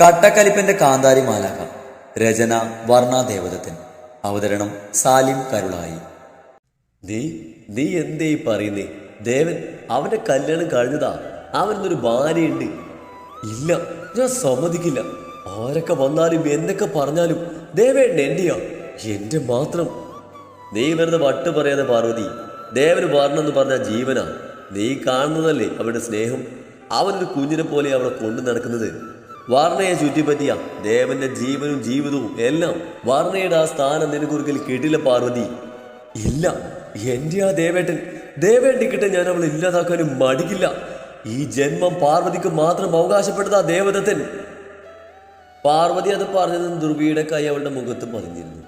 കട്ടക്കലിപ്പന്റെ കാന്താരി മാലാക രചന വർണ അവതരണം സാലിം കരുളായി. നീ നീ എന്തേ പറയുന്നേ? ദേവൻ അവന്റെ കല്യാണം കഴിഞ്ഞതാ. അവനൊരു ഭാര്യയുണ്ട്. ഇല്ല ഞാൻ സമ്മതിക്കില്ല. ആരൊക്കെ വന്നാലും എന്തൊക്കെ പറഞ്ഞാലും ദേവൻ എന്റെയാ എന്റെ മാത്രം. നീ വെറുതെ വട്ട് പറയാതെ പാർവതി ദേവന് വരണമെന്ന് പറഞ്ഞ ജീവനാ. നീ കാണുന്നതല്ലേ അവരുടെ സ്നേഹം? അവനൊരു കുഞ്ഞിനെ പോലെ അവളെ കൊണ്ടു നടക്കുന്നത്. വാർണയെ ചുറ്റിപ്പറ്റിയ ദേവന്റെ ജീവനും ജീവിതവും എല്ലാം വാർണയുടെ ആ സ്ഥാനം നിനക്കൊരിക്കൽ കേട്ടില്ല പാർവതി. ഇല്ല എന്റെ ആ ദേവേട്ടൻ ദേവേട്ടിക്കിട്ട് ഞാൻ അവളെ ഇല്ലാതാക്കാനും മടിക്കില്ല. ഈ ജന്മം പാർവതിക്ക് മാത്രം അവകാശപ്പെട്ടതാ ദേവദത്തൻ. പാർവതി അത് പറഞ്ഞതും ദുർവിയുടെ കൈ അവളുടെ മുഖത്ത് പതിഞ്ഞിരുന്നു.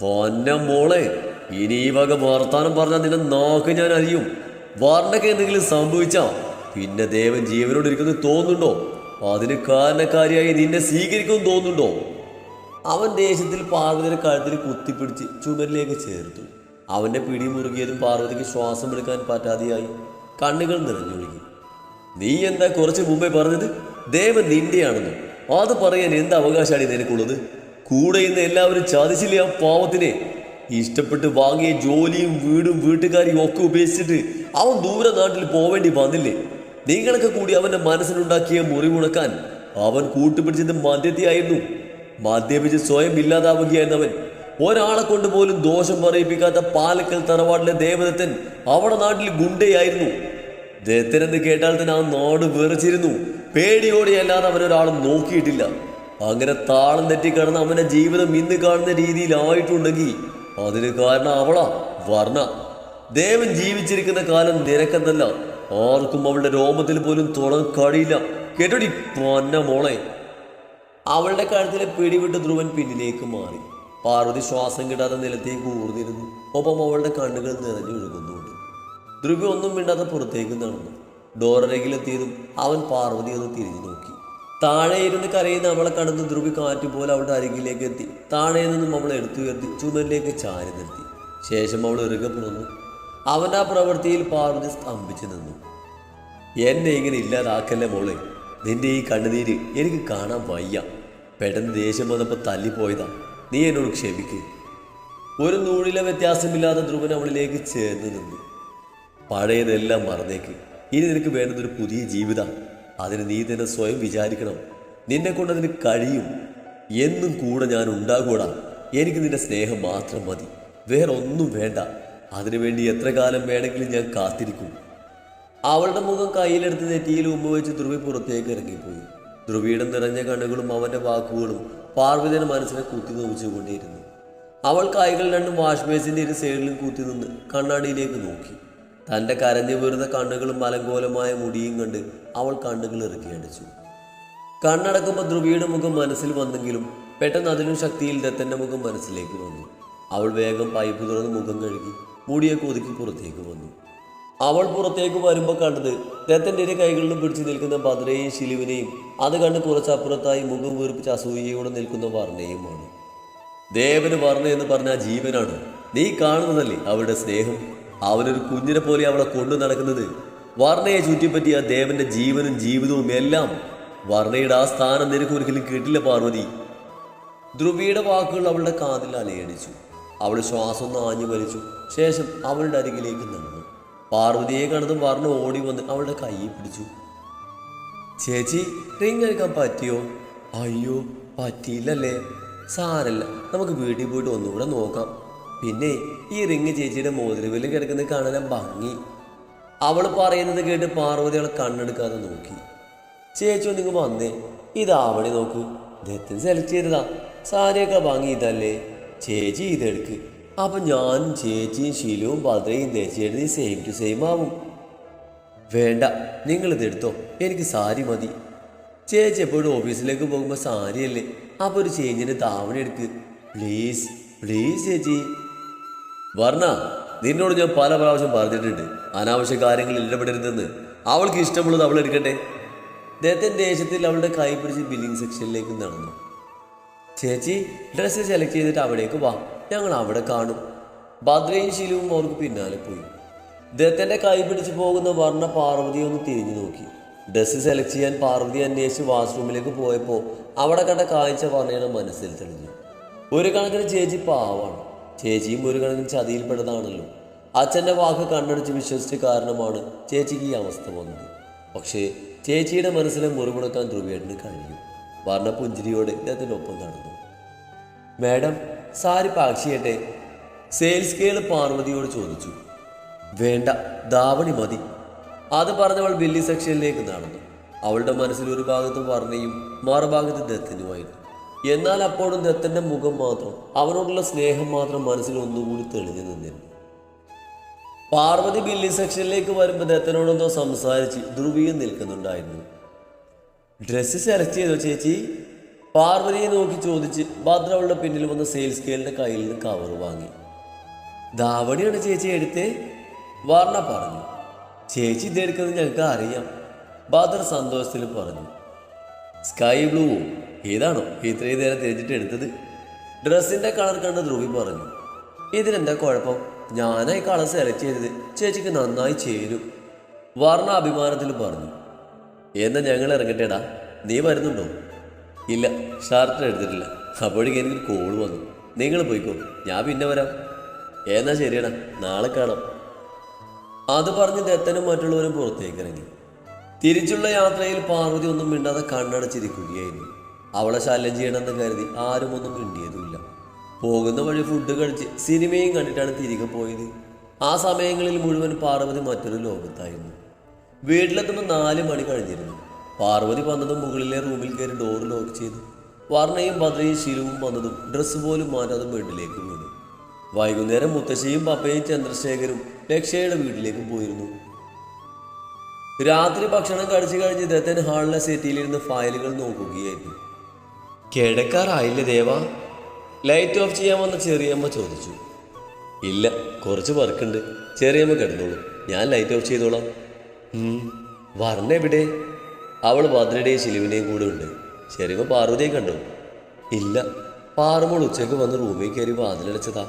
പൊന്ന മോളെ ഇനി ഈ വക വർത്താനം പറഞ്ഞാൽ നിന്നെ നോക്ക് ഞാൻ അറിയും വാർണക്ക് എന്തെങ്കിലും സംഭവിച്ചാ പിന്നെ ദേവൻ ജീവനോട് ഇരിക്കുന്നത് തോന്നുന്നുണ്ടോ? അതിന് കാരണക്കാരിയായി നിന്നെ സ്വീകരിക്കുമെന്ന് തോന്നുന്നുണ്ടോ? അവൻ ദേശത്തിൽ പാർവതിയുടെ കഴുത്തിൽ കുത്തിപ്പിടിച്ച് ചുമരിലേക്ക് ചേർത്തു. അവന്റെ പിടി മുറുകിയതും പാർവതിക്ക് ശ്വാസം എടുക്കാൻ പറ്റാതെയായി കണ്ണുകൾ നിറഞ്ഞൊഴുകി നീ എന്താ കുറച്ച് മുമ്പേ പറഞ്ഞത്? ദേവൻ നിന്റെയാണെന്ന്. അത് പറയാൻ എന്ത് അവകാശമാണ് നിനക്കുള്ളത്? കൂടെ ഇന്ന് എല്ലാവരും ചതിച്ചില്ലേ ആ പാവത്തിനെ? ഇഷ്ടപ്പെട്ട് വാങ്ങിയ ജോലിയും വീടും വീട്ടുകാരെയും ഒക്കെ ഉപേക്ഷിച്ചിട്ട് അവൻ ദൂരെ നാട്ടിൽ പോവേണ്ടി വന്നില്ലേ? നിങ്ങളൊക്കെ കൂടി അവന്റെ മനസ്സിലുണ്ടാക്കിയ മുറിവുണക്കാൻ അവൻ കൂട്ടുപിടിച്ചത് മദ്യത്തെയായിരുന്നു മദ്യപിച്ച് സ്വയം ഇല്ലാതാവുകയായിരുന്നവൻ. ഒരാളെ കൊണ്ട് പോലും ദോഷം പറയിപ്പിക്കാത്ത പാലക്കൽ തറവാടിലെ ദേവദത്തൻ അവിടെ നാട്ടിൽ ഗുണ്ടയായിരുന്നു. ദത്തൻ എന്ന് കേട്ടാൽ തന്നെ ആ നാട് വിറച്ചിരുന്നു. പേടിയോടെയല്ലാതെ അവനൊരാളും നോക്കിയിട്ടില്ല. അങ്ങനെ താളം തെറ്റിക്കിടന്ന് അവന്റെ ജീവിതം ഇന്ന് കാണുന്ന രീതിയിലായിട്ടുണ്ടെങ്കിൽ അതിന് കാരണം അവളാ വർണ. ദേവൻ ജീവിച്ചിരിക്കുന്ന കാലം നിരക്കെന്നല്ല ആർക്കും അവളുടെ രോമത്തിൽ പോലും തുറന്ന് കഴിയില്ല. കേട്ടോടി പൊന്ന മോളെ. അവളുടെ കഴുത്തിലെ പിടിവിട്ട് ധ്രുവൻ പിന്നിലേക്ക് മാറി. പാർവതി ശ്വാസം കിട്ടാതെ നിലത്തേക്ക് ഊർന്നിരുന്നു. ഒപ്പം അവളുടെ കണ്ണുകൾ നിറഞ്ഞൊഴുകുന്നുണ്ട് ധ്രുവി ഒന്നും മിണ്ടാതെ പുറത്തേക്ക് നടന്നു. ഡോറരകിലെത്തിയതും അവൻ പാർവതി ഒന്ന് തിരിഞ്ഞു നോക്കി. താഴെ ഇരുന്ന് കരയുന്ന അവളെ കടന്ന് ധ്രുവി കാറ്റുപോലെ അവളുടെ അരികിലേക്ക് എത്തി. താഴെ നിന്നും അവളെ എടുത്തുയർത്തി ചുമരിലേക്ക് ചാരി നിർത്തി. ശേഷം അവൾ ഇറുകെ പുറന്നു അവൻ ആ പ്രവൃത്തിയിൽ പാർവതി സ്തംഭിച്ചു നിന്നു. എന്നെ ഇങ്ങനെ ഇല്ലാതാക്കല്ലേ മോളെ? നിന്റെ ഈ കണ്ണുനീര് എനിക്ക് കാണാൻ വയ്യ. പെട്ടെന്ന് ദേഷ്യം വന്നപ്പോൾ തല്ലിപ്പോയതാ. നീ എന്നോട് ക്ഷമിക്ക്. ഒരു നൂഴിലെ വ്യത്യാസമില്ലാതെ ധ്രുവൻ അവളിലേക്ക് ചേർന്ന് നിന്നു. പഴയതെല്ലാം മറന്നേക്ക്. ഇനി നിനക്ക് വേണ്ടതൊരു പുതിയ ജീവിതം. അതിന് നീ തന്നെ സ്വയം വിചാരിക്കണം. നിന്നെ കൊണ്ട് അതിന് കഴിയും. എന്നും കൂടെ ഞാൻ ഉണ്ടാകൂടാ എനിക്ക് നിന്റെ സ്നേഹം മാത്രം മതി. വേറെ ഒന്നും വേണ്ട. അതിനുവേണ്ടി എത്ര കാലം വേണമെങ്കിലും ഞാൻ കാത്തിരിക്കും. അവളുടെ മുഖം കയ്യിലെടുത്ത് നെറ്റിയിൽ ഉമ്മ വെച്ച് ധ്രുവി പുറത്തേക്ക് ഇറങ്ങിപ്പോയി. ധ്രുവിയുടെ നിറഞ്ഞ കണ്ണുകളും അവന്റെ വാക്കുകളും പാർവതിയുടെ മനസ്സിനെ കുത്തി നോവിച്ചുകൊണ്ടേയിരുന്നു. അവൾ കൈകൾ രണ്ടും വാഷ് ബേസിന്റെ ഇരു സൈഡിലും കുത്തി നിന്ന് കണ്ണാടിയിലേക്ക് നോക്കി. തന്റെ കരഞ്ഞു വീറുന്ന കണ്ണുകളും മലങ്കോലമായ മുടിയും കണ്ട് അവൾ കണ്ണുകൾ ഇറക്കിയടിച്ചു കണ്ണടക്കുമ്പോൾ ധ്രുവിയുടെ മുഖം മനസ്സിൽ വന്നെങ്കിലും പെട്ടെന്ന് അതിലും ശക്തിയിൽ ദത്തന്റെ മുഖം മനസ്സിലേക്ക് വന്നു. അവൾ വേഗം പൈപ്പ് തുറന്ന് മുഖം കഴുകി മുടിയൊക്കെ ഒതുക്കി പുറത്തേക്ക് വന്നു. അവൾ പുറത്തേക്ക് വരുമ്പോൾ കണ്ടത് രത്തന്റെ കൈകളിലും പിടിച്ചു നിൽക്കുന്ന ഭദ്രയെയും ശിലുവിനെയും അത് കണ്ട് കുറച്ചപ്പുറത്തായി മുഖം വീർപ്പിച്ച് അസൂയയോടെ നിൽക്കുന്ന വർണയുമാണ്. ദേവന് വർണ എന്ന് പറഞ്ഞ ജീവനാണ്? നീ കാണുന്നതല്ലേ അവരുടെ സ്നേഹം? അവനൊരു കുഞ്ഞിനെ പോലെ അവളെ കൊണ്ടു നടക്കുന്നത്. വർണയെ ചുറ്റിപ്പറ്റിയ ദേവന്റെ ജീവനും ജീവിതവും എല്ലാം വർണയുടെ ആ സ്ഥാനം നിനക്ക് ഒരിക്കലും കിട്ടില്ല പാർവതി. ധ്രുവിയുടെ വാക്കുകൾ അവളുടെ കാതിൽ അലയടിച്ചു അവൾ ശ്വാസം നാഞ്ഞു വലിച്ചു. ശേഷം അവളുടെ അരികിലേക്ക് നിന്നു. പാർവതിയെ കണ്ടതും വർണ ഓടി വന്ന് അവളുടെ കൈ പിടിച്ചു. ചേച്ചി റിങ് എടുക്കാൻ പറ്റിയോ? അയ്യോ പറ്റിയില്ലല്ലേ. സാരല്ല നമുക്ക് വീട്ടിൽ പോയിട്ട് ഒന്നുകൂടെ നോക്കാം. പിന്നെ ഈ റിങ് ചേച്ചിയുടെ മോതിരവിൽ കിടക്കുന്നത് കാണാൻ ഭംഗി. അവൾ പറയുന്നത് കേട്ട് പാർവതി അവളെ കണ്ണെടുക്കാതെ നോക്കി. ചേച്ചി ഒന്നിങ്ങ് വന്നേ. ഇതാവണി നോക്കൂ. ദത്തൻ സെലക്ട് ചെയ്തതാ. സാരിയൊക്കെ ഭംഗി ഇതല്ലേ ചേച്ചി ഇതെടുക്ക്. അപ്പൊ ഞാനും ചേച്ചിയും ശീലവും ഭദ്രയും ദേശിയെഴുതി സെയിം ടു സെയിം ആവും. വേണ്ട നിങ്ങൾ എടുത്തോ എനിക്ക് സാരി മതി. ചേച്ചി എപ്പോഴും ഓഫീസിലേക്ക് പോകുമ്പോൾ സാരിയല്ലേ. അപ്പോൾ ഒരു ചേഞ്ചിന് താവണ എടുക്ക്. പ്ലീസ് പ്ലീസ് ചേച്ചി. വർണ നിന്നോട് ഞാൻ പല പ്രാവശ്യം പറഞ്ഞിട്ടുണ്ട്. അനാവശ്യ കാര്യങ്ങളിൽ ഇടപെടരുതെന്ന്. അവൾക്ക് ഇഷ്ടമുള്ളത് അവൾ എടുക്കട്ടെ. ദത്തൻ ദേശത്തിൽ അവളുടെ കൈ പിടിച്ച് ബില്ലിംഗ് സെക്ഷനിലേക്ക് നടന്നു. ചേച്ചി ഡ്രസ്സ് സെലക്ട് ചെയ്തിട്ട് അവിടേക്ക് വാ. ഞങ്ങൾ അവിടെ കാണും. ഭദ്രയും ശീലവും അവർക്ക് പിന്നാലെ പോയി. ദത്തന്റെ കൈ പിടിച്ചു പോകുന്ന വർണ പാർവതി ഒന്ന് തിരിഞ്ഞു നോക്കി. ഡ്രസ്സ് സെലക്ട് ചെയ്യാൻ പാർവതി അന്വേഷിച്ച് വാഷ്റൂമിലേക്ക് പോയപ്പോൾ അവിടെ കണ്ട കാഴ്ച പറഞ്ഞാണ് മനസ്സിൽ തെളിഞ്ഞു. ഒരു കണക്കിന് ചേച്ചി പാവാണ്. ചേച്ചിയും ഒരു കണക്കിന് ചതിയിൽപ്പെട്ടതാണല്ലോ. അച്ഛന്റെ വാക്ക് കണ്ണടിച്ച് വിശ്വസിച്ച കാരണമാണ് ചേച്ചിക്ക് ഈ അവസ്ഥ വന്നത്. പക്ഷേ ചേച്ചിയുടെ മനസ്സിലെ മുറിമുടക്കാൻ ധ്രുവേട്ടന് കഴിഞ്ഞു. വർണ പുഞ്ചിരിയോടെ ഇദ്ദേഹത്തിനൊപ്പം നടന്നു. മാഡം സാരി പാക്ക് ചെയ്യട്ടെ സെയിൽസ് ഗേൾ പാർവതിയോട് ചോദിച്ചു. വേണ്ട ധാവണി മതി. അത് പറഞ്ഞവൾ ബില്ലി സെക്ഷനിലേക്ക് നടന്നു. അവളുടെ മനസ്സിൽ ഒരു ഭാഗത്ത് വർണയും മറുഭാഗത്ത് ദത്തനുമായിരുന്നു. എന്നാൽ അപ്പോഴും ദത്തന്റെ മുഖം മാത്രം അവനോടുള്ള സ്നേഹം മാത്രം മനസ്സിൽ ഒന്നുകൂടി തെളിഞ്ഞു നിന്നിരുന്നു. പാർവതി ബില്ലി സെക്ഷനിലേക്ക് വരുമ്പോൾ ദത്തനോടൊന്നോ സംസാരിച്ച് ധ്രുവിയും നിൽക്കുന്നുണ്ടായിരുന്നു. ഡ്രസ്സ് സെലക്ട് ചെയ്തോ ചേച്ചി? പാർവതിയെ നോക്കി ചോദിച്ച് ഭദ്ര അവളുടെ പിന്നിൽ വന്ന സെയിൽസ് ഗേളിന്റെ കയ്യിൽ നിന്ന് കവർ വാങ്ങി. ദാവണിയാണ് ചേച്ചി എടുത്തേ? വർണ പറഞ്ഞു. ചേച്ചി ഇതെടുക്കുന്നത് ഞങ്ങൾക്ക് അറിയാം. ഭദ്ര സന്തോഷത്തിൽ പറഞ്ഞു. സ്കൈ ബ്ലൂ ഏതാണോ ഇത്രയും നേരം തിരിച്ചിട്ട് എടുത്തത്? ഡ്രസ്സിന്റെ കളർ കണ്ട് ധ്രുവി പറഞ്ഞു. ഇതിനെന്താ കുഴപ്പം? ഞാനായി കളർ സെലക്ട് ചെയ്തത്. ചേച്ചിക്ക് നന്നായി ചേരും. വർണ അഭിമാനത്തിൽ പറഞ്ഞു. എന്നാ ഞങ്ങൾ ഇറങ്ങട്ടേടാ. നീ വരുന്നുണ്ടോ? ഇല്ല ഷാർട്ടർ എടുത്തിട്ടില്ല. അപ്പോഴേക്കും എനിക്കൊരു കോൾ വന്നു. നിങ്ങൾ പോയിക്കോ ഞാൻ പിന്നെ വരാം. എന്നാ ശരിയടാ നാളെ കാണാം. അത് പറഞ്ഞ് ദത്തനും മറ്റുള്ളവരും പുറത്തേക്ക് ഇറങ്ങി തിരിച്ചുള്ള യാത്രയിൽ പാർവതി ഒന്നും മിണ്ടാതെ കണ്ണടച്ചിരിക്കുകയായിരുന്നു. അവളെ ശല്യം ചെയ്യണമെന്ന് കരുതി ആരും ഒന്നും മിണ്ടിയതുമില്ല. പോകുന്ന വഴി ഫുഡ് കഴിച്ച് സിനിമയും കണ്ടിട്ടാണ് തിരികെ പോയത്. ആ സമയങ്ങളിൽ മുഴുവൻ പാർവതി മറ്റൊരു ലോകത്തായിരുന്നു. വീട്ടിലെത്തുമ്പോൾ നാല് മണി കഴിഞ്ഞിരുന്നു. പാർവതി വന്നതും മുകളിലെ റൂമിൽ കയറി ഡോർ ലോക്ക് ചെയ്തു. വർണയും ഭദ്രയും ശീലവും വന്നതും ഡ്രസ്സ് പോലും മാറ്റാതെ ബെഡിലേക്ക് വീണു. വൈകുന്നേരം മുത്തശ്ശിയും പപ്പയും ചന്ദ്രശേഖരും ലക്ഷയുടെ വീട്ടിലേക്ക് പോയിരുന്നു. രാത്രി ഭക്ഷണം കഴിച്ചു കഴിഞ്ഞ് ദത്തൻ ഹാളിലെ സെറ്റിയിലിരുന്ന് ഫയലുകൾ നോക്കുകയായിരുന്നു. കിടക്കാറായില്ലേ ദേവ? ലൈറ്റ് ഓഫ് ചെയ്യാൻ വന്ന ചെറിയമ്മ ചോദിച്ചു. ഇല്ല കുറച്ച് വർക്കുണ്ട് ചെറിയമ്മ കിടന്നോളൂ. ഞാൻ ലൈറ്റ് ഓഫ് ചെയ്തോളാം. വർണ എവിടെ? അവൾ ഭദ്രയുടെയും ശിലുവിന്റെയും കൂടെ ഉണ്ട്. ചെറിയ പാർവതിയെ കണ്ടു. ഇല്ല പാറുമ്പോൾ ഉച്ചയ്ക്ക് വന്ന് റൂമിൽ കയറി വാതിലടച്ചതാ.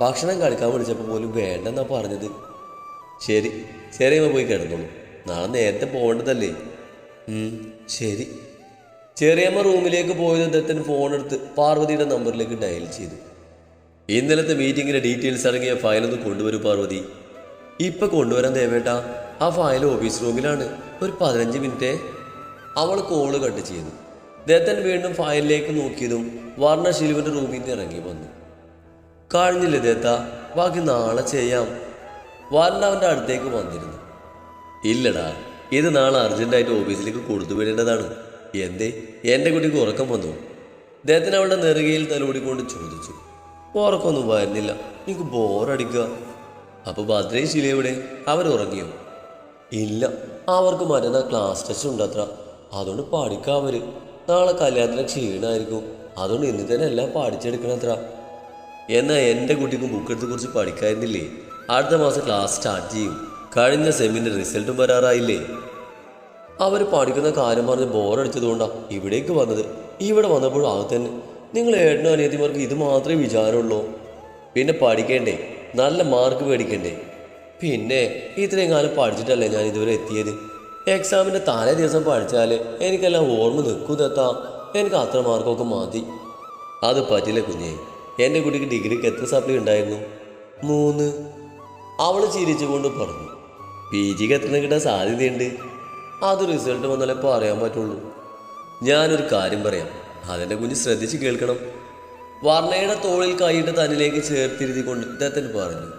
ഭക്ഷണം കഴിക്കാൻ വിളിച്ചപ്പോൾ പോലും വേണ്ടെന്നാ പറഞ്ഞത്. ശരി ചെറിയമ്മ പോയി കിടന്നോളൂ. നാളെ നേരത്തെ പോകേണ്ടതല്ലേ? ശരി. ചെറിയമ്മ റൂമിലേക്ക് പോയത് ദത്തൻ ഫോൺ എടുത്ത് പാർവതിയുടെ നമ്പറിലേക്ക് ഡയൽ ചെയ്തു. ഇന്നലത്തെ മീറ്റിങ്ങിന്റെ ഡീറ്റെയിൽസ് അടങ്ങിയ ഫയൽ ഒന്ന് കൊണ്ടുവരൂ പാർവതി. ഇപ്പൊ കൊണ്ടുവരാൻ ദേവേട്ട ആ ഫയൽ ഓഫീസ് റൂമിലാണ് ഒരു പതിനഞ്ച് മിനിറ്റേ അവൾ കോൾ കട്ട് ചെയ്തു. ദത്തൻ വീണ്ടും ഫയലിലേക്ക് നോക്കിയതും വർണ ശിലുവിന്റെ റൂമിൽ നിന്ന് ഇറങ്ങി വന്നു. കഴിഞ്ഞില്ലേ ദേത്ത ബാക്കി നാളെ ചെയ്യാം. വർണ അവന്റെ അടുത്തേക്ക് വന്നിരുന്നു. ഇല്ലടാ ഇത് നാളെ അർജന്റായിട്ട് ഓഫീസിലേക്ക് കൊടുത്തു വിടേണ്ടതാണ്. എന്തേ? എന്റെ കുട്ടിക്ക് ഉറക്കം വന്നു? ദേത്തൻ അവളുടെ നെറുകയിൽ തലോടിക്കൊണ്ട് ചോദിച്ചു. ഉറക്കമൊന്നും വരുന്നില്ല. എനിക്ക് ബോറടിക്കുക അപ്പൊ ഭദ്രയും ശില എവിടെ? അവരുറങ്ങിയോ ഇല്ല. അവർക്ക് മറ്റന്നാ ക്ലാസ് ടെസ്റ്റ് ഉണ്ടത്ര. അതുകൊണ്ട് പഠിക്കാം അവർ നാളെ കല്യാണത്തിന് ക്ഷീണമായിരിക്കും അതുകൊണ്ട് ഇന്ന് തന്നെ എല്ലാം പഠിച്ചെടുക്കണത്ര എന്നാ എന്റെ കുട്ടിക്കും ബുക്കെടുത്ത് കുറിച്ച് പഠിക്കായിരുന്നില്ലേ അടുത്ത മാസം ക്ലാസ് സ്റ്റാർട്ട് ചെയ്യും. കഴിഞ്ഞ സെമിന്റെ റിസൾട്ടും വരാറായില്ലേ? അവർ പഠിക്കുന്ന കാര്യം പറഞ്ഞ് ബോറടിച്ചതുകൊണ്ടാണ് ഇവിടേക്ക് വന്നത്. ഇവിടെ വന്നപ്പോൾ തന്നെ. നിങ്ങൾ ഏട്ടനും അനിയത്തിമാർക്ക് ഇത് മാത്രമേ വിചാരമുള്ളൂ. പിന്നെ പഠിക്കേണ്ടേ? നല്ല മാർക്ക് മേടിക്കണ്ടേ? പിന്നെ ഇത്രയും കാലം പഠിച്ചിട്ടല്ലേ ഞാൻ ഇതുവരെ എത്തിയത്? എക്സാമിന്റെ തലേ ദിവസം പഠിച്ചാൽ എനിക്കെല്ലാം ഓർമ്മ നിൽക്കുന്നതെത്താ എനിക്ക് അത്ര മാർക്കൊക്കെ മതി. അത് പറ്റില്ല കുഞ്ഞേ. എന്റെ കുട്ടിക്ക് ഡിഗ്രിക്ക് എത്ര സപ്ലി ഉണ്ടായിരുന്നു? മൂന്ന്. അവൾ ചിരിച്ചുകൊണ്ട് പറഞ്ഞു. പി ജിക്ക് എത്ര കിട്ടാൻ സാധ്യതയുണ്ട്? അത് റിസൾട്ട് വന്നാലേ പറയാൻ പറ്റുള്ളൂ. ഞാനൊരു കാര്യം പറയാം. അതെന്റെ കുഞ്ഞ് ശ്രദ്ധിച്ച് കേൾക്കണം. വർണയുടെ തോളിൽ കൈയിട്ട് തന്നിലേക്ക് ചേർത്തിരുത്തിക്കൊണ്ട് ദത്തൻ പറഞ്ഞു.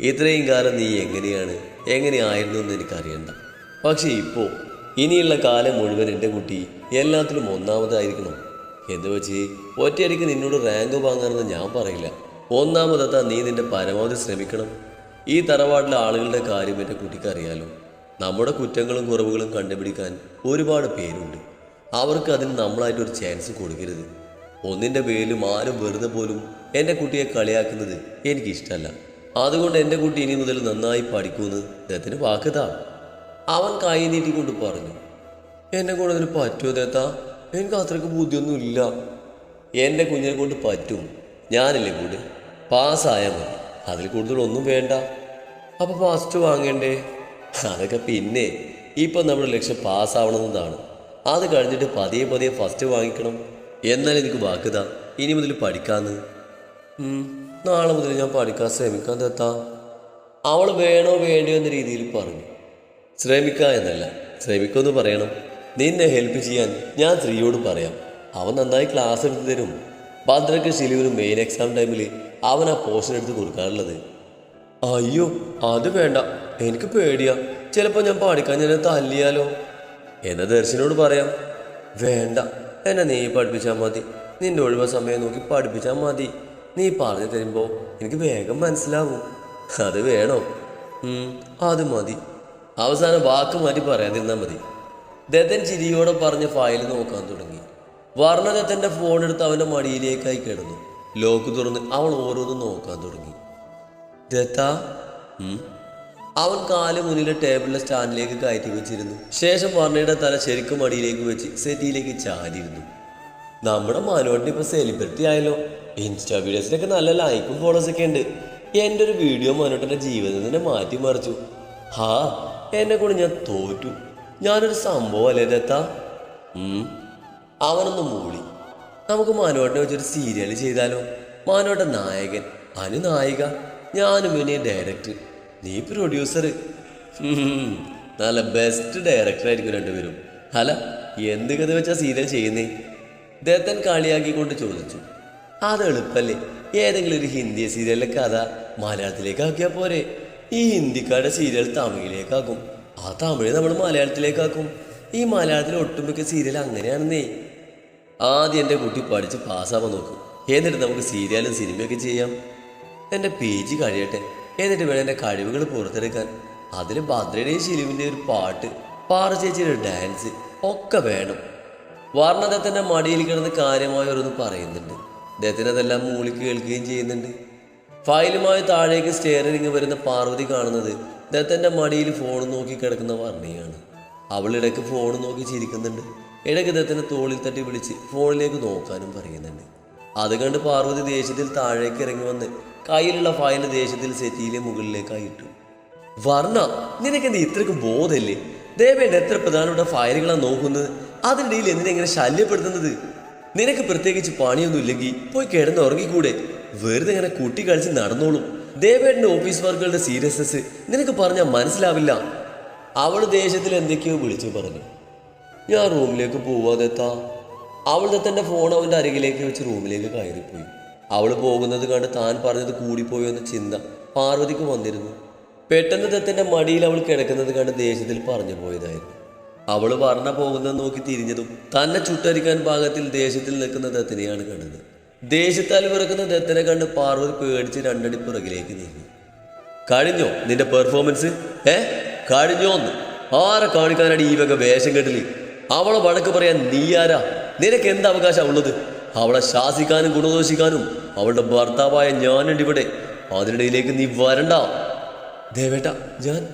ഇത്രയും കാലം നീ എങ്ങനെയാണ്? എങ്ങനെയായിരുന്നു എന്ന് എനിക്കറിയണ്ട. പക്ഷെ ഇപ്പോൾ ഇനിയുള്ള കാലം മുഴുവൻ എന്റെ കുട്ടി എല്ലാത്തിലും ഒന്നാമതായിരിക്കണം. എന്ന് വെച്ച് ഒറ്റയടിക്ക് നിന്നോട് റാങ്ക് വാങ്ങാനെന്ന് ഞാൻ പറയില്ല. ഒന്നാമതെത്താൻ നീ നിന്റെ പരമാവധി ശ്രമിക്കണം. ഈ തറവാട്ടിലെ ആളുകളുടെ കാര്യം എന്റെ കുട്ടിക്ക് അറിയാലോ. നമ്മുടെ കുറ്റങ്ങളും കുറവുകളും കണ്ടുപിടിക്കാൻ ഒരുപാട് പേരുണ്ട്. അവർക്ക് അതിന് നമ്മളായിട്ട് ഒരു ചാൻസ് കൊടുക്കരുത്. ഒന്നിന്റെ പേരിലും ആരും വെറുതെ പോലും എന്റെ കുട്ടിയെ കളിയാക്കുന്നത് എനിക്കിഷ്ടമല്ല അതുകൊണ്ട് എന്റെ കുട്ടി ഇനി മുതൽ നന്നായി പഠിക്കുമെന്ന് ദത്തിന് വാക്കുതാ അവൻ കൈ നീട്ടിക്കൊണ്ട് പറഞ്ഞു എന്നെ കൊണ്ട് അതിന് പറ്റുമോ ദേത്ത എനിക്ക് അത്രയ്ക്ക് ബുദ്ധിയൊന്നും ഇല്ല. എന്റെ കുഞ്ഞിനെ കൊണ്ട് പറ്റും. ഞാനല്ലേ കൂടെ? പാസ്സായാൽ മതി. അതിൽ കൂടുതൽ ഒന്നും വേണ്ട. അപ്പോൾ ഫസ്റ്റ് വാങ്ങണ്ടേ? അതൊക്കെ പിന്നെ ഇപ്പം നമ്മുടെ ലക്ഷ്യം പാസ്സാവണമെന്നതാണ്. അത് കഴിഞ്ഞിട്ട് പതിയെ പതിയെ ഫസ്റ്റ് വാങ്ങിക്കണം. എന്നാൽ എനിക്ക് വാക്കുതാ ഇനി മുതൽ പഠിക്കാന്ന്. നാളെ മുതൽ ഞാൻ പഠിക്കാൻ ശ്രമിക്കാൻ തെത്താ അവൾ വേണോ വേണ്ടയോ എന്ന രീതിയിൽ പറഞ്ഞു. ശ്രമിക്കുക എന്നല്ല. ശ്രമിക്കുമെന്ന് പറയണം. നിന്നെ ഹെൽപ്പ് ചെയ്യാൻ ഞാൻ സ്ത്രീയോട് പറയാം. അവൻ നന്നായി ക്ലാസ് എടുത്ത് തരും. ഭദ്രക്ക് മെയിൻ എക്സാം ടൈമിൽ അവൻ ആ പോർഷൻ എടുത്ത് കൊടുക്കാറുള്ളത്. അയ്യോ അത് വേണ്ട. എനിക്ക് പേടിയാ. ചിലപ്പോൾ ഞാൻ പഠിക്കാൻ ഞാൻ തല്ലിയാലോ? എന്ന ദർശനോട് പറയാം. വേണ്ട. എന്നെ നീ പഠിപ്പിച്ചാൽ മതി. നിന്റെ ഒഴിവ് സമയം നോക്കി പഠിപ്പിച്ചാൽ മതി. നീ പറഞ്ഞു തരുമ്പോൾ എനിക്ക് വേഗം മനസ്സിലാവും. അത് വേണോ? അത് മതി. അവസാനം വാക്ക് മാറ്റി പറയാതിരുന്നാൽ മതി. ദത്തൻ ചിരിയോടെ പറഞ്ഞ ഫയൽ നോക്കാൻ തുടങ്ങി. വർണദത്തന്റെ ഫോൺ എടുത്ത് അവന്റെ മടിയിലേക്കായി കിടന്നു. ലോക്ക് തുറന്ന് അവൾ ഓരോന്നും നോക്കാൻ തുടങ്ങി. ദത്ത. അവൻ കാൽ മുന്നിലെ ടേബിളിലെ സ്റ്റാൻഡിലേക്ക് കയറ്റി വെച്ചിരുന്നു. ശേഷം വർണയുടെ തല ശരിക്കും മടിയിലേക്ക് വെച്ച് സെറ്റിയിലേക്ക് ചാരിയിരുന്നു. നമ്മുടെ മനോട്ടിന് ഇപ്പം സെലിബ്രിറ്റി ആയല്ലോ. ഇൻസ്റ്റാ വീഡിയോസിലൊക്കെ നല്ല ലൈക്കും ഫോളോസൊക്കെ ഉണ്ട്. എന്റെ ഒരു വീഡിയോ മനോട്ടിന്റെ ജീവിതം തന്നെ മാറ്റിമറിച്ചു. ഹാ എന്നെ കൊണ്ട് ഞാൻ തോറ്റു. ഞാനൊരു സംഭവം അല്ലേ ദത്ത അവനൊന്ന് മൂളി. നമുക്ക് മാനോട്ടിനെ വെച്ചൊരു സീരിയൽ ചെയ്താലോ? മാനോട്ട നായകൻ അനു നായിക ഞാനും പിന്നെ ഡയറക്ടർ നീ പ്രൊഡ്യൂസർ നല്ല ബെസ്റ്റ് ഡയറക്ടർ ആയിരിക്കും രണ്ടുപേരും. അല്ല എന്ത് കഥ വെച്ചാ സീരിയൽ ചെയ്യുന്നേ? ദത്തൻ കളിയാക്കിക്കൊണ്ട് ചോദിച്ചു. അത് എളുപ്പല്ലേ? ഏതെങ്കിലും ഒരു ഹിന്ദി സീരിയലിലെ കഥ മലയാളത്തിലേക്ക് ആക്കിയാൽ പോരെ. ഈ ഹിന്ദിക്കാരുടെ സീരിയൽ തമിഴിലേക്കാക്കും. ആ തമിഴ് നമ്മൾ മലയാളത്തിലേക്കാക്കും. ഈ മലയാളത്തിലെ ഒട്ടുമിക്ക സീരിയൽ അങ്ങനെയാണെന്നേ. ആദ്യം എന്റെ കുട്ടി പഠിച്ച് പാസ്സാവാൻ നോക്കും. എന്നിട്ട് നമുക്ക് സീരിയലും സിനിമയൊക്കെ ചെയ്യാം. എന്റെ പി ജി കഴിയട്ടെ. എന്നിട്ട് വേണം എന്റെ കഴിവുകൾ പുറത്തെടുക്കാൻ. അതിൽ ഭദ്രയുടെയും ശിലുവിന്റെ ഒരു പാട്ട് പാറ ചേച്ചിയുടെ ഡാൻസ് ഒക്കെ വേണം. വർണദത്തന്റെ മടിയിൽ കിടന്ന് കാര്യമായ ഓരോന്ന് പറയുന്നുണ്ട്. ദത്തിന് അതെല്ലാം മൂളിക്ക് കേൾക്കുകയും ചെയ്യുന്നുണ്ട്. ഫയലുമായി താഴേക്ക് സ്റ്റെയറിങ് വരുന്ന പാർവതി കാണുന്നത് ദത്തന്റെ മടിയിൽ ഫോൺ നോക്കി കിടക്കുന്ന വർണയാണ്. അവൾ ഇടയ്ക്ക് ഫോൺ നോക്കി ചിരിക്കുന്നുണ്ട്. ഇടയ്ക്ക് ദത്തനെ തോളിൽ തട്ടി വിളിച്ച് ഫോണിലേക്ക് നോക്കാനും പറയുന്നുണ്ട്. അത് കണ്ട് പാർവതി ദേഷ്യത്തിൽ താഴേക്ക് ഇറങ്ങി വന്ന് കയ്യിലുള്ള ഫയൽ ദേഷ്യത്തിൽ സെറ്റിയിലെ മുകളിലേക്കായി ഇട്ടു. വർണ നിനക്കെന്ത് ഇത്രക്ക് ബോധമല്ലേ? ദേവേണ്ട എത്ര പ്രധാനപ്പെട്ട ഫയലുകളാണ് നോക്കുന്നത്. അതിനിടയിൽ എന്തിനെ ഇങ്ങനെ ശല്യപ്പെടുത്തുന്നത്? നിനക്ക് പ്രത്യേകിച്ച് പണിയൊന്നും ഇല്ലെങ്കിൽ പോയി കിടന്ന് ഉറങ്ങിക്കൂടെ വെറുതെ ഇങ്ങനെ കുട്ടി കളിച്ച് നടന്നോളും. ദേവേട്ടന്റെ ഓഫീസ് വർക്കുകളുടെ സീരിയസ്നെസ് നിനക്ക് പറഞ്ഞാൽ മനസ്സിലാവില്ല. അവൾ ദേഷ്യത്തിൽ എന്തൊക്കെയോ വിളിച്ചു പറഞ്ഞു. ഞാൻ റൂമിലേക്ക് പോവാതെത്താ അവൾ തന്റെ ഫോൺ അവന്റെ അരികിലേക്ക് വെച്ച് റൂമിലേക്ക് കയറിപ്പോയി. അവൾ പോകുന്നത് കണ്ട് താൻ പറഞ്ഞത് കൂടിപ്പോയോ എന്ന ചിന്ത പാർവതിക്ക് വന്നിരുന്നു. പെട്ടെന്ന് ദത്തന്റെ മടിയിൽ അവൾ കിടക്കുന്നത് കണ്ട് ദേഷ്യത്തിൽ പറഞ്ഞു പോയതായിരുന്നു. അവൾ പറഞ്ഞ പോകുന്നത് നോക്കി തിരിഞ്ഞതും തന്നെ ചുട്ടരിക്കാൻ പാകത്തിൽ ദേഷ്യത്തിൽ നിൽക്കുന്ന തത്തിനെയാണ് കണ്ടത്. ദേഷ്യത്താൽ പിറക്കുന്ന ദത്തനെ കണ്ട് പാർവതി പേടിച്ച് രണ്ടടി പുറകിലേക്ക് നീങ്ങി. കഴിഞ്ഞോ നിന്റെ പെർഫോമൻസ് ഏ? കഴിഞ്ഞോന്ന് ആരെ കാണിക്കാനാണ് ഈ വക വേഷം കെട്ടിൽ? അവളെ വഴക്ക് പറയാൻ നീ ആരാ? നിനക്ക് എന്ത് അവകാശം ഉള്ളത്? അവളെ ശാസിക്കാനും ഗുണദോഷിക്കാനും അവളുടെ ഭർത്താവായ ഞാനുണ്ട് ഇവിടെ. അതിനിടയിലേക്ക് നീ വരണ്ട. ദേവേട്ട ഞാൻ.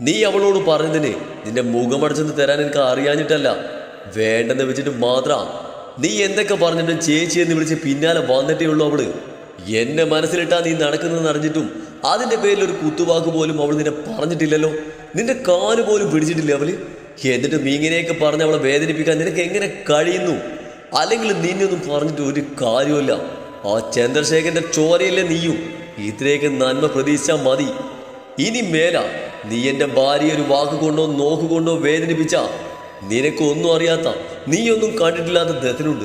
നീ അവളോട് പറഞ്ഞതിന് നിന്റെ മുഖമടച്ചെന്ന് തരാൻ എനിക്ക് അറിയാഞ്ഞിട്ടല്ല വേണ്ടെന്ന് വെച്ചിട്ട് മാത്രം നീ എന്തൊക്കെ പറഞ്ഞിട്ടും ചേച്ചി എന്ന് വിളിച്ച് പിന്നാലെ വന്നിട്ടേ ഉള്ളൂ അവൾ. എന്നെ മനസ്സിലിട്ടാ നീ നടക്കുന്നതെന്ന് അറിഞ്ഞിട്ടും അതിന്റെ പേരിൽ ഒരു കുത്തുവാക്ക് പോലും അവൾ നിന്നെ പറഞ്ഞിട്ടില്ലല്ലോ. നിന്റെ കാൽ പോലും പിടിച്ചിട്ടില്ല അവൾ? എന്നിട്ടും ഇങ്ങനെയൊക്കെ പറഞ്ഞ് അവളെ വേദനിപ്പിക്കാൻ നിനക്ക് എങ്ങനെ കഴിയുന്നു? അല്ലെങ്കിൽ നിന്നൊന്നും പറഞ്ഞിട്ട് ഒരു കാര്യമില്ല ആ ചന്ദ്രശേഖരന്റെ ചോരയില്ലേ നീയും? ഇത്രയൊക്കെ നന്മ പ്രതീക്ഷിച്ചാൽ മതി. ഇനി മേല നീ എന്റെ ഭാര്യ ഒരു വാക്കുകൊണ്ടോ നോക്കുകൊണ്ടോ നോക്ക് കൊണ്ടോ വേദനിപ്പിച്ച നിനക്കൊന്നും അറിയാത്ത നീയൊന്നും കണ്ടിട്ടില്ലാത്ത ദത്തിനുണ്ട്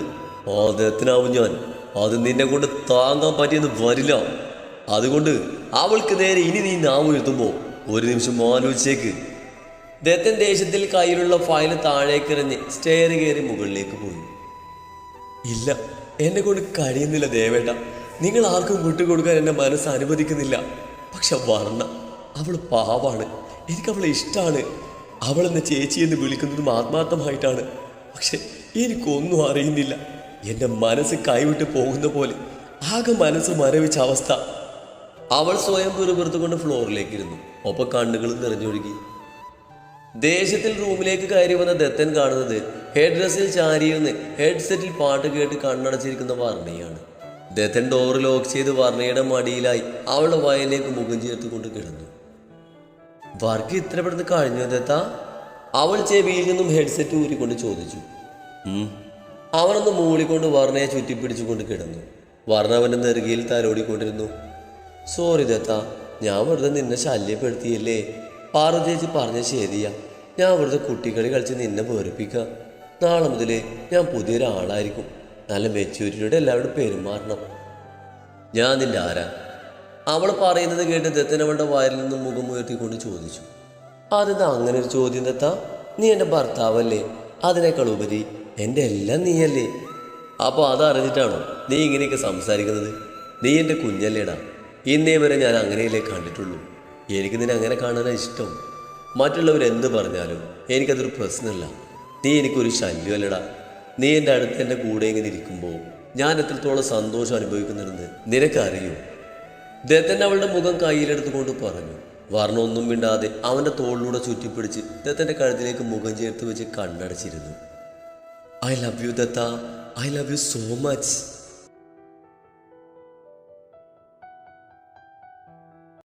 ആ ദത്തിനാവും ഞാൻ. അത് നിന്നെ കൊണ്ട് താങ്ങാൻ പറ്റിയെന്ന് വരില്ല. അതുകൊണ്ട് അവൾക്ക് നേരെ ഇനി നീ നാവുയർത്തുമ്പോ ഒരു നിമിഷം ആലോചിച്ചേക്ക്. ദത്തൻ ദേശത്തിൽ കയ്യിലുള്ള ഫയൽ താഴേക്കിറങ്ങി സ്റ്റെയർ കയറി മുകളിലേക്ക് പോയി. ഇല്ല എന്നെ കൊണ്ട് കഴിയുന്നില്ല ദേവേട്ട. നിങ്ങൾ ആർക്കും വിട്ടുകൊടുക്കാൻ എന്റെ മനസ്സ് അനുവദിക്കുന്നില്ല. പക്ഷെ വർണ അവൾ പാവാണ്. എനിക്ക് അവളെ ഇഷ്ടമാണ് അവൾ എന്നെ ചേച്ചി എന്ന് വിളിക്കുന്നതും ആത്മാർത്ഥമായിട്ടാണ്. പക്ഷെ എനിക്കൊന്നും അറിയുന്നില്ല. എന്റെ മനസ്സ് കൈവിട്ട് പോകുന്ന പോലെ ആകെ മനസ്സ് മരവിച്ച അവസ്ഥ. അവൾ സ്വയം പിറുപിറുത്തുകൊണ്ട് ഫ്ലോറിലേക്ക് ഇരുന്നു ഒപ്പം കണ്ണുകൾ നിറഞ്ഞൊഴുകി. ദേശത്തിൽ റൂമിലേക്ക് കയറി വന്ന ദത്തൻ കാണുന്നത് ഹെഡ് ഡ്രസ്സിൽ ചാരിയിരുന്ന് ഹെഡ്സെറ്റിൽ പാട്ട് കേട്ട് കണ്ണടച്ചിരിക്കുന്ന വർണയാണ്. ദത്തൻ ഡോർ ലോക്ക് ചെയ്ത് വർണയുടെ മടിയിലായി അവളുടെ വയലിലേക്ക് മുഖം ചേർത്തുകൊണ്ട് കിടന്നു. വർക്ക് ഇത്ര പെട്ടെന്ന് കഴിഞ്ഞു ദത്ത? അവൾ ചെവിയിൽ നിന്നും ഹെഡ്സെറ്റ് ഊരിക്കൊണ്ട് ചോദിച്ചു. അവനൊന്ന് മൂളിക്കൊണ്ട് വർണയെ ചുറ്റിപ്പിടിച്ചുകൊണ്ട് കിടന്നു. വർണ അവന്റെ നെറുകയിൽ തലോടിക്കൊണ്ടിരുന്നു. സോറി ദത്ത ഞാൻ വെറുതെ നിന്നെ ശല്യപ്പെടുത്തിയല്ലേ? പാറു ചേച്ചി പറഞ്ഞ ശരിയാ. ഞാൻ വെറുതെ കുട്ടികളി കളിച്ച് നിന്നെ വേർപ്പിക്കാം നാളെ മുതൽ ഞാൻ പുതിയൊരാളായിരിക്കും. നല്ല മെച്യൂരിറ്റിയോടെ എല്ലാവരോടും പെരുമാറണം. ഞാൻ നിന്റെ ആരാ? അവൾ പറയുന്നത് കേട്ട് ദത്തൻ അവളുടെ വായിൽ നിന്നും മുഖം ഉയർത്തിക്കൊണ്ട് ചോദിച്ചു. അതെന്താ അങ്ങനെ ഒരു ചോദ്യം തെത്താ? നീ എന്റെ ഭർത്താവല്ലേ? അതിനേക്കാൾ ഉപരി എന്റെ എല്ലാം നീയല്ലേ? അപ്പോൾ അതറിഞ്ഞിട്ടാണോ നീ ഇങ്ങനെയൊക്കെ സംസാരിക്കുന്നത്? നീ എന്റെ കുഞ്ഞല്ലേടാ. ഇന്നേ വരെ ഞാൻ അങ്ങനെയല്ലേ കണ്ടിട്ടുള്ളൂ. എനിക്ക് നിന്നെ അങ്ങനെ കാണാനാണ് ഇഷ്ടം. മറ്റുള്ളവർ എന്ത് പറഞ്ഞാലും എനിക്കതൊരു പ്രശ്നമില്ല. നീ എനിക്കൊരു ശല്യമല്ലടാ. നീ എന്റെ അടുത്ത് എന്റെ കൂടെ ഇങ്ങനെ ഇരിക്കുമ്പോൾ ഞാൻ എത്രത്തോളം സന്തോഷം അനുഭവിക്കുന്നുണ്ടെന്ന് നിനക്കറിയോ? ദത്തൻ അവളുടെ മുഖം കയ്യിലെടുത്തുകൊണ്ട് പറഞ്ഞു. വർണ ഒന്നും മിണ്ടാതെ അവന്റെ തോളിലൂടെ ചുറ്റിപ്പിടിച്ച് ദത്തന്റെ കഴുത്തിലേക്ക് മുഖം ചേർത്ത് വെച്ച് കണ്ണടച്ചിരുന്നു. I love you Datta. I love you so much